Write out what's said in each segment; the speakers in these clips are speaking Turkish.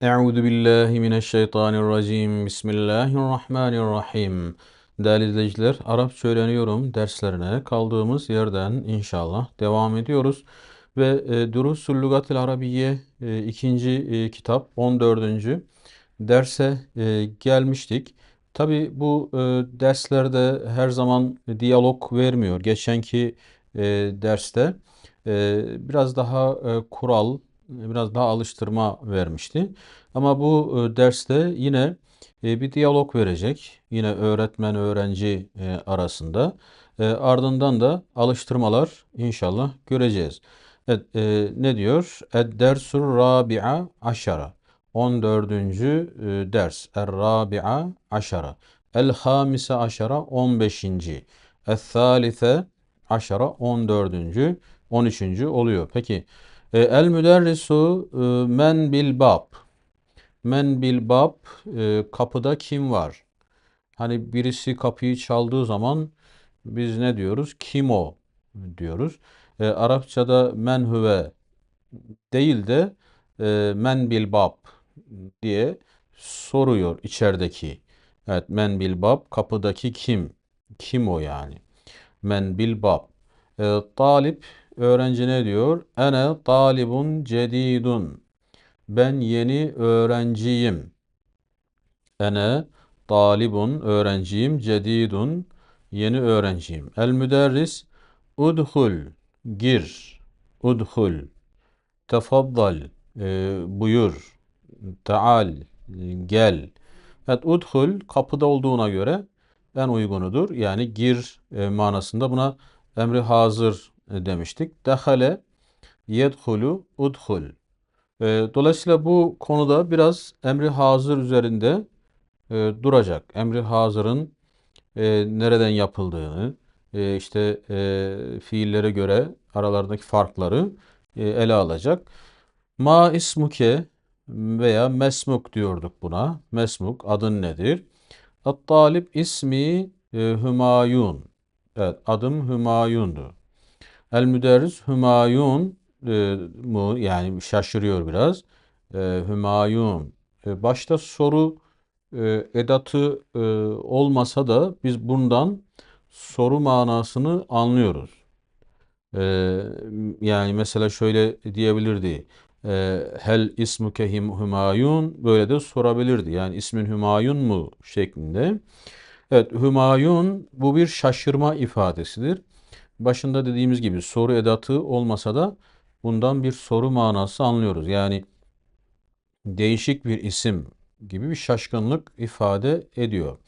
Euzu billahi mineşşeytanirracim. Bismillahirrahmanirrahim. Değerli izleyiciler, Arapça öğreniyorum derslerine kaldığımız yerden inşallah devam ediyoruz. Ve e, Durusul Lugatil Arabiye e, ikinci e, kitap 14. derse e, gelmiştik. Tabi bu e, derslerde her zaman diyalog vermiyor. Geçenki e, derste e, biraz daha e, kural, biraz daha alıştırma vermişti. Ama bu e, derste yine e, bir diyalog verecek. Yine öğretmen öğrenci e, arasında. Ardından da alıştırmalar inşallah göreceğiz. Evet, ne diyor? Ed-dersur rabi'a aşara. 14. e, ders. Er-rabi'a aşara. El-hamise aşara 15. El-thalithe aşara 14. 13. oluyor. Peki e, el müderrisu e, men bil bab. Men bil bab e, kapıda kim var? Hani birisi kapıyı çaldığı zaman biz ne diyoruz? Kim o diyoruz. E, Arapçada men huve değil de e, men bil bab diye soruyor içerideki. Evet men bil bab kapıdaki kim? Kim o yani? Men bil bab. E, talip öğrenci ne diyor? Ene talibun cedidun. Ben yeni öğrenciyim. Ene talibun öğrenciyim. Cedidun yeni öğrenciyim. El müderris udhul gir. Udhul tefaddal e, buyur. Taal gel. Evet udhul kapıda olduğuna göre en uygunudur. Yani gir e, manasında buna emri hazır demiştik. Dehale yedhulu udhul. E, dolayısıyla bu konuda biraz emri hazır üzerinde e, duracak. Emri hazırın e, nereden yapıldığını, e, işte e, fiillere göre aralarındaki farkları e, ele alacak. Ma ismuke veya mesmuk diyorduk buna. Mesmuk adın nedir? At-talip ismi e, Hümayun. Evet adım Hümayun'du. El müderris Hümayun e, mu yani şaşırıyor biraz. E, Hümayun. E, başta soru e, edatı e, olmasa da biz bundan soru manasını anlıyoruz. E, yani mesela şöyle diyebilirdi. E, Hel ismuke Hümayun böyle de sorabilirdi. Yani ismin Hümayun mu şeklinde. Evet Hümayun bu bir şaşırma ifadesidir. Başında dediğimiz gibi soru edatı olmasa da bundan bir soru manası anlıyoruz. Yani değişik bir isim gibi bir şaşkınlık ifade ediyor.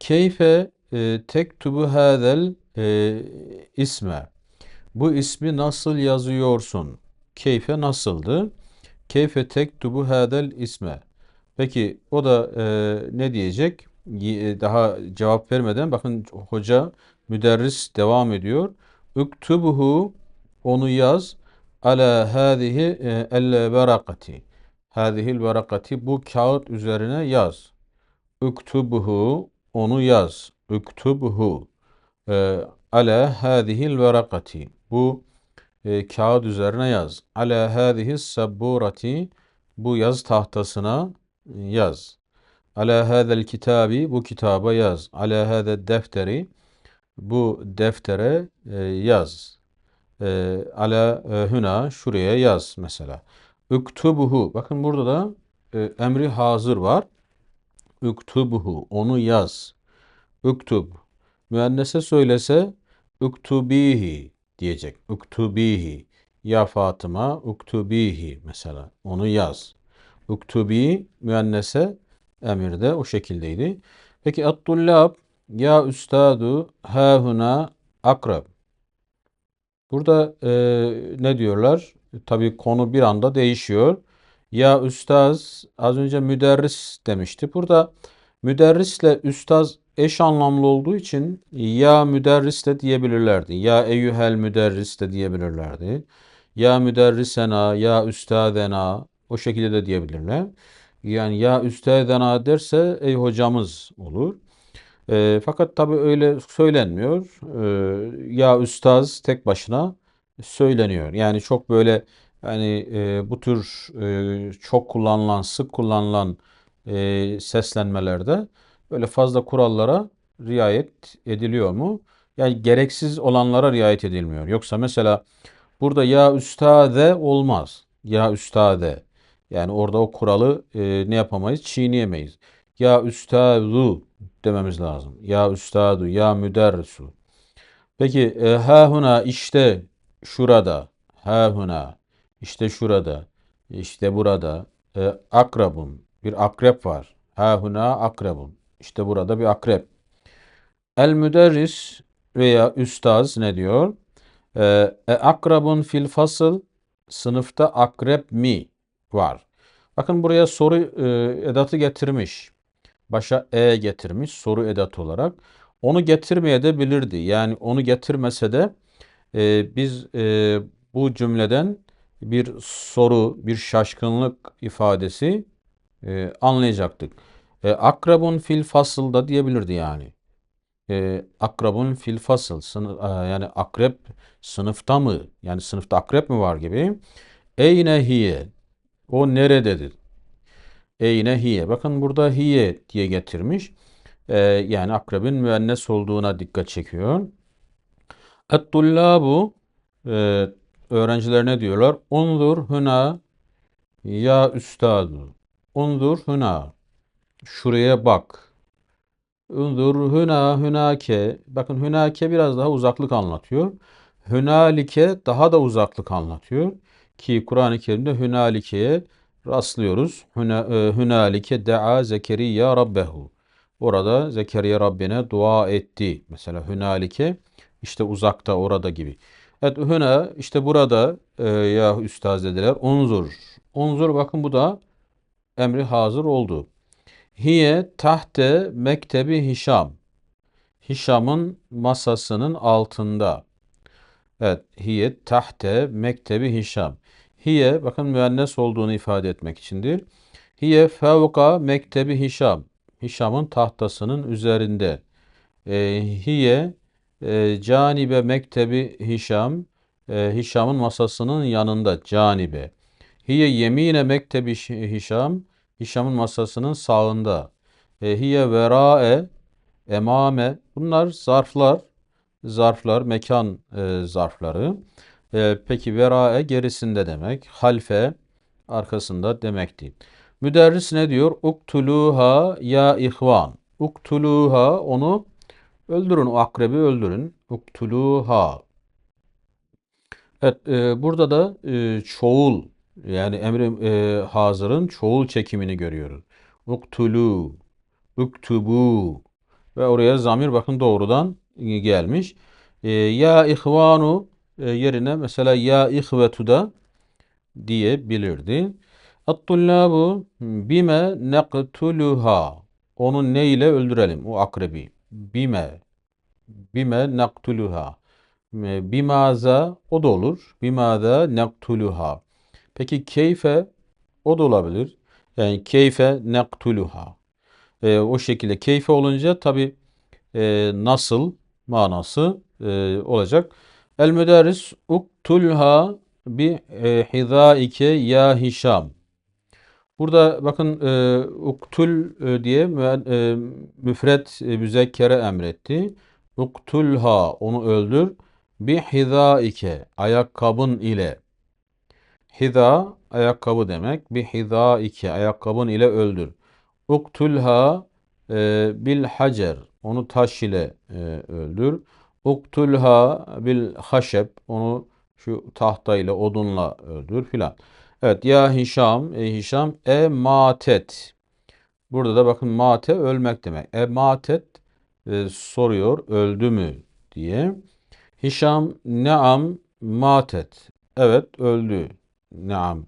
Keyfe e, tektubu hadel e, isme. Bu ismi nasıl yazıyorsun? Keyfe nasıldı? Keyfe tektubu hadel isme. Peki o da e, ne diyecek? Y- Daha cevap vermeden bakın hoca müderris devam ediyor. Uktubuhu onu yaz ala hadihi e, el verakati. Hadihil verakati bu kağıt üzerine yaz. Uktubuhu onu yaz. Uktubuhu e, ala hadihil verakati. Bu e, kağıt üzerine yaz. Ala hadihi sabburati bu yaz tahtasına yaz. Ala hadel kitabi bu kitaba yaz. Ala hadel defteri bu deftere e, yaz. E, ala e, şuraya yaz mesela. Uktubuhu bakın burada da e, emri hazır var. Uktubuhu onu yaz. Uktub müennese söylese uktubihi diyecek. Uktubihi ya Fatıma uktubihi mesela onu yaz. Uktubi müennese emirde o şekildeydi. Peki at-tullab ya üstadu hahuna akrab. Burada e, ne diyorlar? Tabii konu bir anda değişiyor. Ya üstaz az önce müderris demişti. Burada müderrisle üstaz eş anlamlı olduğu için ya müderris de diyebilirlerdi. Ya eyyuhel müderris de diyebilirlerdi. Ya müderrisena, ya üstadena o şekilde de diyebilirler. Yani ya üstadena derse ey hocamız olur. E, fakat tabii öyle söylenmiyor. E, ya üstaz tek başına söyleniyor. Yani çok böyle Yani e, bu tür e, çok kullanılan, sık kullanılan e, seslenmelerde böyle fazla kurallara riayet ediliyor mu? Yani gereksiz olanlara riayet edilmiyor. Yoksa mesela burada ya üstade olmaz. Ya üstade. Yani orada o kuralı e, ne yapamayız? Çiğneyemeyiz. Ya üstadu dememiz lazım. Ya üstadu, ya müderrisu. Peki e, ha huna işte şurada, ha huna işte şurada, işte burada e, akrabun bir akrep var. Ha huna akrabun. İşte burada bir akrep. El müderris veya üstaz ne diyor? E, e akrabun fil fasıl sınıfta akrep mi var. Bakın buraya soru e, edatı getirmiş. Başa e getirmiş soru edatı olarak. Onu getirmeye de bilirdi. Yani onu getirmese de e, biz e, bu cümleden bir soru, bir şaşkınlık ifadesi e, anlayacaktık. E, akrabun fil fasılda diyebilirdi yani. E, akrabun fil fasıl sınıf, e, yani akrep sınıfta mı? Yani sınıfta akrep mi var gibi. Eyne hiye o nerededir? Eyne hiye. Bakın burada hiye diye getirmiş. Ee, yani akrebin müennes olduğuna dikkat çekiyor. Et-tullabu e, öğrenciler ne diyorlar? Unzur huna ya üstadu. Unzur huna. Şuraya bak. Unzur huna hünake. Bakın hünake biraz daha uzaklık anlatıyor. Hünalike daha da uzaklık anlatıyor. Ki Kur'an-ı Kerim'de hünalike'ye rastlıyoruz. E, hünalike dea Zekeriya rabbehu. Orada Zekeriya Rabbine dua etti. Mesela hünalike işte uzakta orada gibi. Evet hüne işte burada e, ya üstaz dediler. Unzur. Unzur bakın bu da emri hazır oldu. Hiye tahte mektebi Hişam. Hişam'ın masasının altında. Evet. Hiye tahte mektebi Hişam. Hiye bakın müennes olduğunu ifade etmek içindir. Hiye fevka mektebi Hişam. Hişam'ın tahtasının üzerinde. E, hiye e, canibe mektebi Hişam. E, Hişam'ın masasının yanında canibe. Hiye yemine mektebi Hişam. Hişam'ın masasının sağında. E, hiye verae emame. Bunlar zarflar. Zarflar, mekan e, zarfları. E, peki verae gerisinde demek. Halfe arkasında demekti. Müderris ne diyor? Uktuluha ya ihvan. Uktuluha onu öldürün. O akrebi öldürün. Uktuluha. Evet e, burada da e, çoğul yani emri e, hazırın çoğul çekimini görüyoruz. Uktulu, uktubu ve oraya zamir bakın doğrudan gelmiş. E, ya ihvanu yerine mesela ya ihvetu da diyebilirdi. At-tullabu bime neqtuluha. Onu ne ile öldürelim? O akrebi. Bime. Bime neqtuluha. Bimaza o da olur. Bimaza neqtuluha. Peki keyfe o da olabilir. Yani keyfe neqtuluha. E, o şekilde keyfe olunca tabi e, nasıl manası e, olacak. El müderris uktulha bi e, hizaike ya Hişam. Burada bakın e, uktul e, diye e, müfret e, müzekkere emretti. Uktulha onu öldür. Bi hizaike ayakkabın ile. Hiza ayakkabı demek. Bi hizaike ayakkabın ile öldür. Uktulha e, bil hacer onu taş ile e, öldür. Uktulha bil haşeb onu şu tahta ile odunla öldür filan. Evet ya Hişam, e Hişam e matet. Burada da bakın mate ölmek demek. E matet e, soruyor öldü mü diye. Hişam neam matet. Evet öldü. Neam.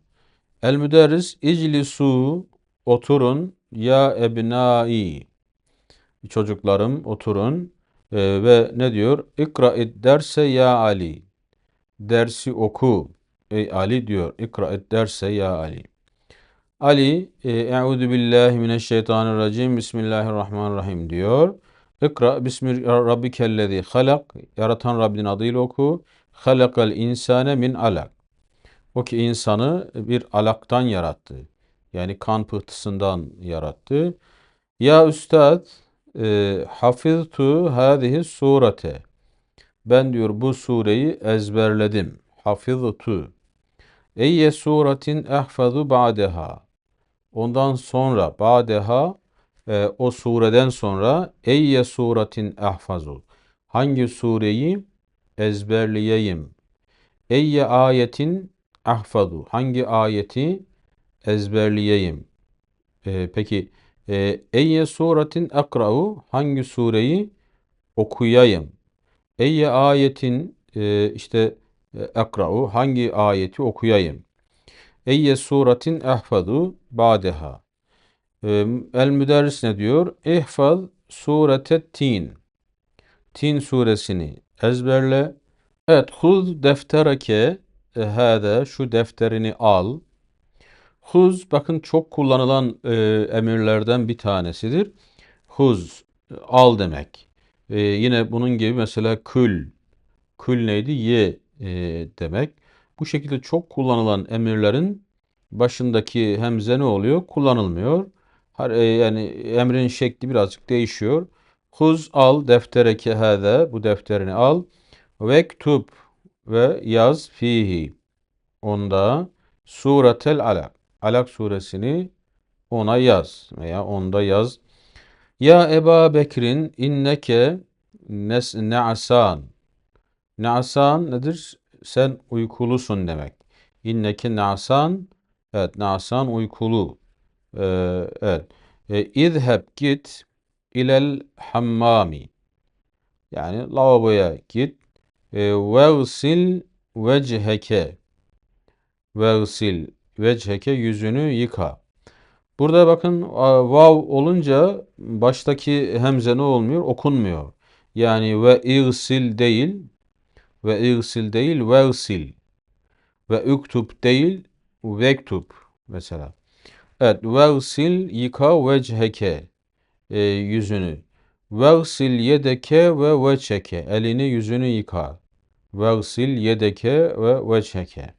El müderris iclisu oturun ya ebnai. Çocuklarım oturun. E, ve ne diyor? İkra et derse ya Ali. Dersi oku. Ey Ali diyor. İkra et derse ya Ali. Ali Euzu billahi mineşşeytanirracim. Bismillahirrahmanirrahim diyor. İkra bismi rabbikellezi halak. Yaratan Rabbin adıyla oku. Halakal insane min alak. O ki insanı bir alaktan yarattı. Yani kan pıhtısından yarattı. Ya Üstad e, hafiztu hadihi surete. Ben diyor bu sureyi ezberledim. Hafiztu. Eyye suretin ehfazu ba'deha. Ondan sonra ba'deha e, o sureden sonra eyye suretin ehfazu. Hangi sureyi ezberleyeyim? Eyye ayetin ahfadu. Hangi ayeti ezberleyeyim? E, peki e, eyye suretin akra'u. Hangi sureyi okuyayım? Eyye ayetin e, işte e, akra'u. Hangi ayeti okuyayım? Eyye suretin ahfadu ba'deha. E, El müderris ne diyor? İhfaz suretet tin. Tin suresini ezberle. Evet, huz deftereke e, hâde şu defterini al. Huz bakın çok kullanılan e, emirlerden bir tanesidir. Huz al demek. E, yine bunun gibi mesela kül. Kül neydi? Ye e, demek. Bu şekilde çok kullanılan emirlerin başındaki hemze ne oluyor? Kullanılmıyor. Har- e, yani emrin şekli birazcık değişiyor. Huz al deftereke hâde bu defterini al. Vektub ve yaz fihi. Onda suretel alak. Alak suresini ona yaz veya onda yaz. Ya Eba Bekrin inneke nes ne'asan. Ne'asan nedir? Sen uykulusun demek. İnneke ne'asan. Evet ne'asan uykulu. Ee, evet. E, İzheb git ilel hammami. Yani lavaboya git. E, Vevsil vecheke. Vevsil vecheke yüzünü yıka. Burada bakın vav olunca baştaki hemze ne olmuyor? Okunmuyor. Yani ve igsil değil ve igsil değil vevsil ve üktub değil vektub mesela. Evet vevsil yıka vecheke e, yüzünü. Vevsil yedeke ve veçeke elini yüzünü yıka. Vevsil yedeke ve veçeke.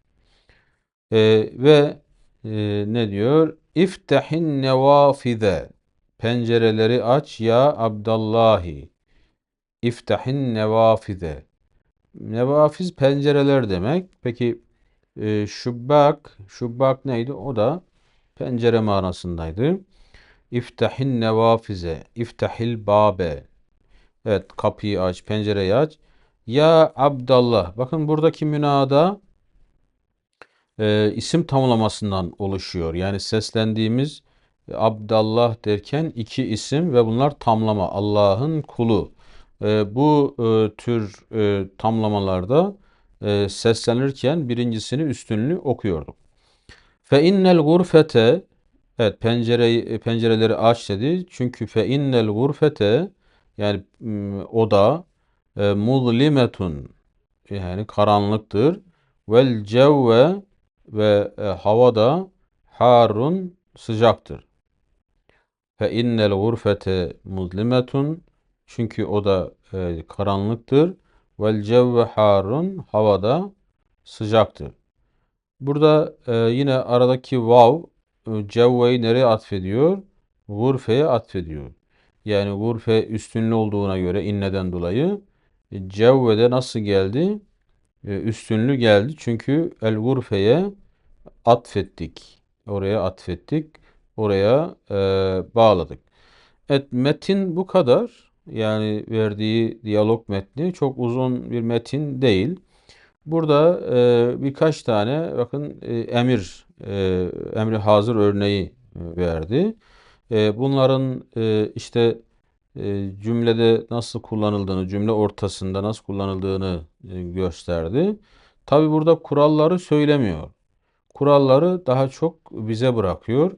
E, ve e, ne diyor? İftehin nevafide. Pencereleri aç ya Abdallahi. İftehin nevafide. Nevafiz pencereler demek. Peki e, şubbak, şubbak neydi? O da pencere manasındaydı. İftahin nevafize, iftahil babe. Evet kapıyı aç, pencereyi aç. Ya Abdallah. Bakın buradaki münada e, isim tamlamasından oluşuyor. Yani seslendiğimiz e, Abdallah derken iki isim ve bunlar tamlama. Allah'ın kulu. E, bu e, tür e, tamlamalarda e, seslenirken birincisini üstünlüğü okuyorduk. Fe innel gurfete Evet pencereyi pencereleri aç dedi. Çünkü fe innel gurfete yani m, oda e, muzlimetun yani karanlıktır. Vel cevve ve e, havada harun sıcaktır. Fe innel gurfete muzlimetun çünkü oda e, karanlıktır. Vel cevve harun havada sıcaktır. Burada e, yine aradaki vav cevveyi nereye atfediyor? Gurfe'ye atfediyor. Yani gurfe üstünlü olduğuna göre inneden dolayı e, cevvede nasıl geldi? E, üstünlü geldi. Çünkü el gurfeye atfettik. Oraya atfettik. Oraya e, bağladık. Evet metin bu kadar. Yani verdiği diyalog metni çok uzun bir metin değil. Burada e, birkaç tane bakın e, emir, e, emri hazır örneği e, verdi. E, bunların e, işte e, cümlede nasıl kullanıldığını, cümle ortasında nasıl kullanıldığını e, gösterdi. Tabi burada kuralları söylemiyor. Kuralları daha çok bize bırakıyor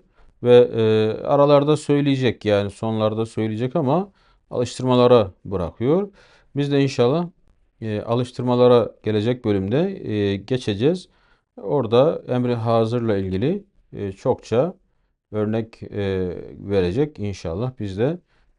ve e, aralarda söyleyecek yani sonlarda söyleyecek ama alıştırmalara bırakıyor. Biz de inşallah e, alıştırmalara gelecek bölümde geçeceğiz. Orada emri hazırla ilgili çokça örnek verecek inşallah. Biz de